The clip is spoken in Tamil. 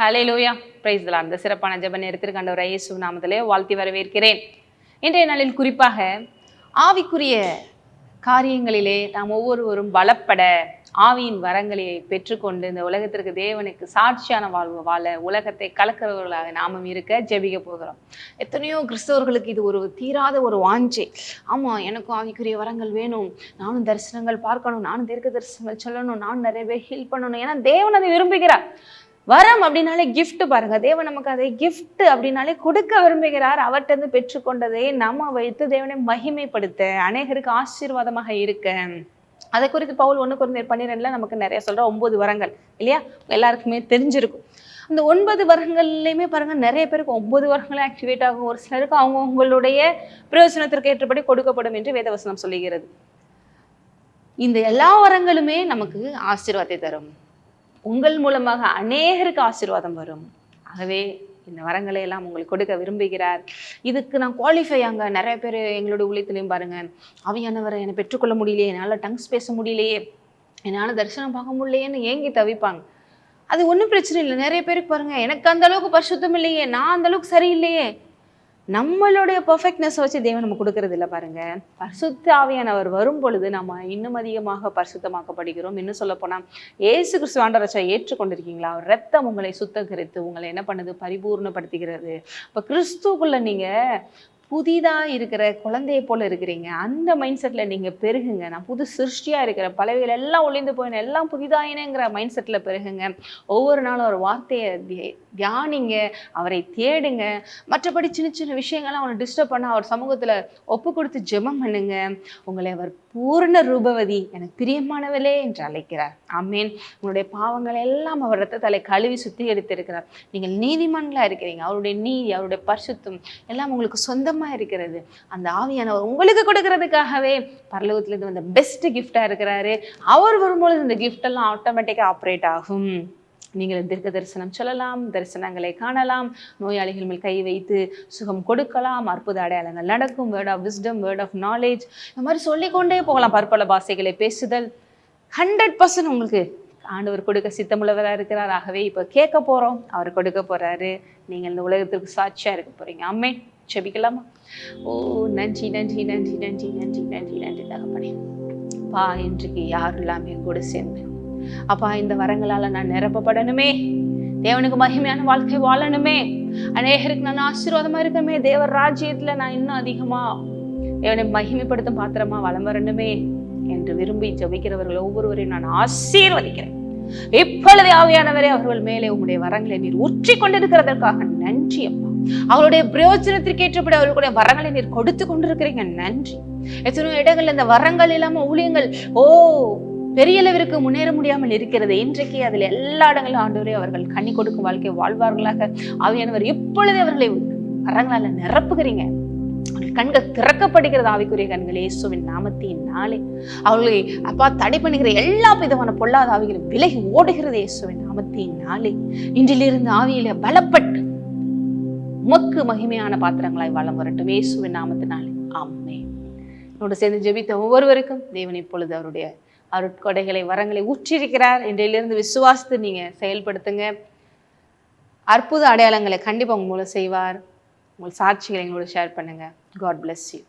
ஹலே லூயா பிரைஸ் அந்த சிறப்பான ஜெப நேரத்திற்கு ஒரு இயேசு நாமத்திலே வாழ்த்தி வரவேற்கிறேன். இன்றைய நாளில் குறிப்பாக ஆவிக்குரிய காரியங்களிலே நாம் ஒவ்வொருவரும் பலப்பட ஆவியின் வரங்களை பெற்றுக்கொண்டு இந்த உலகத்திற்கு தேவனுக்கு சாட்சியான வாழ்வு வாழ உலகத்தை கலக்கிறவர்களாக நாமும் இருக்க ஜெபிக்க போகிறோம். எத்தனையோ கிறிஸ்தவர்களுக்கு இது ஒரு தீராத ஒரு வாஞ்சை. ஆமாம் எனக்கும் ஆவிக்குரிய வரங்கள் வேணும். நானும் தரிசனங்கள் பார்க்கணும். நானும் தீர்க்க தரிசனங்கள் சொல்லணும். நானும் நிறைய பேர் ஹீல் பண்ணணும். ஏன்னா தேவன் அதை விரும்புகிறார். வரம் அப்படின்னாலே கிஃப்ட் பாருங்க. தேவன் நமக்கு அதை கிஃப்ட் அப்படின்னாலே கொடுக்க விரும்புகிறார். அவர்கிட்ட இருந்து பெற்றுக்கொண்டதை நம்ம வைத்து தேவனை மகிமைப்படுத்த அநேகருக்கு ஆசீர்வாதமாக இருக்க. அதை குறித்து பவுல் ஒன்று குறைந்த பன்னிரெண்டுல நமக்கு நிறைய சொல்கிற ஒன்பது வரங்கள் இல்லையா? எல்லாருக்குமே தெரிஞ்சிருக்கும். அந்த ஒன்பது வரங்கள்லையுமே பாருங்கள் நிறைய பேருக்கு ஒன்பது வரங்களும் ஆக்டிவேட் ஆகும். ஒரு சிலருக்கு அவங்க உங்களுடைய பிரயோஜனத்திற்கு ஏற்றபடி கொடுக்கப்படும் என்று வேதவசனம் சொல்லுகிறது. இந்த எல்லா வரங்களுமே நமக்கு ஆசீர்வாதத்தை தரும். உங்கள் மூலமாக அநேகருக்கு ஆசீர்வாதம் வரும். ஆகவே இந்த வரங்களை எல்லாம் உங்களுக்கு கொடுக்க விரும்புகிறார். இதுக்கு நான் குவாலிஃபை ஆங்க. நிறைய பேர் எங்களுடைய ஊழியத்திலையும் பாருங்க. அவையானவரை என்னை பெற்றுக்கொள்ள முடியலையே என்னால் டங்ஸ் பேச முடியலையே என்னால் தரிசனம் பார்க்க முடியலையேன்னு ஏங்கி தவிப்பாங்க. அது ஒன்றும் பிரச்சனை இல்லை. நிறைய பேருக்கு பாருங்க எனக்கு அந்த அளவுக்கு பரிசுத்தம் இல்லையே நான் அந்த அளவுக்கு சரியில்லையே நம்மளுடைய பர்ஃபெக்ட்னஸ் வச்சு தேவன் நம்ம கொடுக்கறது இல்லை பாருங்க. பரிசுத்தாவியானவர் வரும் பொழுது நம்ம இன்னும் அதிகமாக பரிசுத்தமாக்கப்படுகிறோம். இன்னும் சொல்ல போனால் ஏசு கிறிஸ்து ஆண்டரச்சா ஏற்றுக்கொண்டிருக்கீங்களா? அவர் ரத்தம் உங்களை சுத்தகரித்து உங்களை என்ன பண்ணுது? பரிபூர்ணப்படுத்துகிறது. இப்போ கிறிஸ்துக்குள்ள நீங்க புதிதாக இருக்கிற குழந்தையை போல் இருக்கிறீங்க. அந்த மைண்ட் செட்டில் நீங்கள் பெருகுங்க. நான் புது சிருஷ்டியாக இருக்கிற பலவைகள் எல்லாம் ஒளிந்து போயின எல்லாம் புதிதாயினங்கிற மைண்ட் செட்டில் பெருகுங்க. ஒவ்வொரு நாளும் ஒரு வார்த்தையை தியானிங்க அவரை தேடுங்க. மற்றபடி சின்ன சின்ன விஷயங்கள்லாம் அவனை டிஸ்டர்ப் பண்ண அவர் சமூகத்தில் ஒப்பு கொடுத்து ஜெபம் பண்ணுங்க. உங்களை அவர் பூர்ண ரூபவதி எனக்கு பிரியமானவளே என்று அழைக்கிறார். ஆமேன். உங்களுடைய பாவங்களை எல்லாம் அவர் ரத்தத்தலை கழுவி சுத்தி எடுத்திருக்கிறார் நீங்கள் நீதிமான்களா இருக்கிறீங்க. அவருடைய நீதி அவருடைய பரிசுத்தம் எல்லாம் உங்களுக்கு சொந்தம் இருக்கிறது. அந்த ஆவியானவர் உங்களுக்கு கொடுக்கறதுக்காகவே பரலோகத்துலேருந்து வந்த பெஸ்ட் கிஃப்டாக இருக்கிறாரு. அவர் வரும்பொழுது இந்த கிஃப்ட் எல்லாம் ஆட்டோமேட்டிக்கா ஆப்ரேட் ஆகும். நீங்கள் தீர்க்க தரிசனம் சொல்லலாம் தரிசனங்களை காணலாம் நோயாளிகள் மேல் கை வைத்து சுகம் கொடுக்கலாம் அற்புத அடையாளங்கள் நடக்கும் word of wisdom word of knowledge இந்த மாதிரி சொல்லிக்கொண்டே போகலாம் பற்பல பாஷைகளை பேசுதல். ஹண்ட்ரட் பர்சன்ட் உங்களுக்கு ஆண்டவர் கொடுக்க சித்தமுள்ளவராக இருக்கிறார். ஆகவே இப்போ கேட்க போகிறோம் அவர் கொடுக்க போறாரு. நீங்கள் இந்த உலகத்திற்கு சாட்சியாக இருக்க போறீங்க. அம்மே செபிக்கலாமா ஓ நன்றி நன்றி நன்றி நன்றி நன்றி நன்றி நன்றி தகப்பனே. பா இன்றைக்கு யாரும் எல்லாமே கூட சேர்ந்து அப்பா இந்த வரங்களால் நான் நிரப்பப்படணுமே. தேவனுக்கு மகிமையான வாழ்க்கை வாழணுமே. அநேகருக்கு நான் ஆசீர்வாதமாக இருக்கணுமே. தேவர் ராஜ்யத்தில் நான் இன்னும் அதிகமா தேவனை மகிமைப்படுத்தும் பாத்திரமா வளம் வரணுமே என்று விரும்பி ஜபிக்கிறவர்கள் ஒவ்வொருவரையும் நான் ஆசீர்வதிக்கிறேன். இப்பொழுது ஆவியானவரே அவர்கள் மேலே உங்களுடைய வரங்களை நீர் ஊற்றி கொண்டிருக்கிறதற்காக நன்றி அப்பா. அவருடைய பிரயோஜனத்திற்கு ஏற்றபடி அவர்களுடைய வரங்களை நீர் கொடுத்து கொண்டிருக்கிறீங்க நன்றி. எத்தனையோ இடங்கள்ல இந்த வரங்கள் இல்லாம ஊழியங்கள் ஓ பெரிய அளவிற்கு முன்னேற முடியாமல் இருக்கிறது. இன்றைக்கு அதில் எல்லா இடங்களிலும் ஆண்டவரே அவர்கள் கண்ணி கொடுக்கும் வாழ்க்கை வாழ்வார்களாக. ஆவியானவர் இப்பொழுதே அவர்களை வரங்களால நிரப்புகிறீங்க. கண்கள் திறக்கப்படுகிறது ஆவிக்குரிய கண்கள் இயேசுவின் நாமத்தின் நாளே. அவர்களை அப்பா தடை பண்ணுகிற எல்லா விதமான பொல்லாத ஆவிகளும் விலகி ஓடுகிறது இயேசுவின் நாமத்தின் நாளே. இன்றிலிருந்து ஆவியில பலப்பட்டு உமக்கு மகிமையான பாத்திரங்களாய் வளம் வரட்டும் இயேசுவின் நாமத்தினாலே. ஆமே என்னோடு சேர்ந்து ஜெபித்த ஒவ்வொருவருக்கும் தேவன் இப்பொழுது அவருடைய அருட்கொடைகளை வரங்களை ஊற்றிருக்கிறார் இன்றையிலிருந்து விசுவாசித்து நீங்க செயல்படுத்துங்க. அற்புத அடையாளங்களை கண்டிப்பா உங்க மூலம் செய்வார். உங்கள் சாட்சிகளை எங்களோட ஷேர் பண்ணுங்கள் காட் bless யூ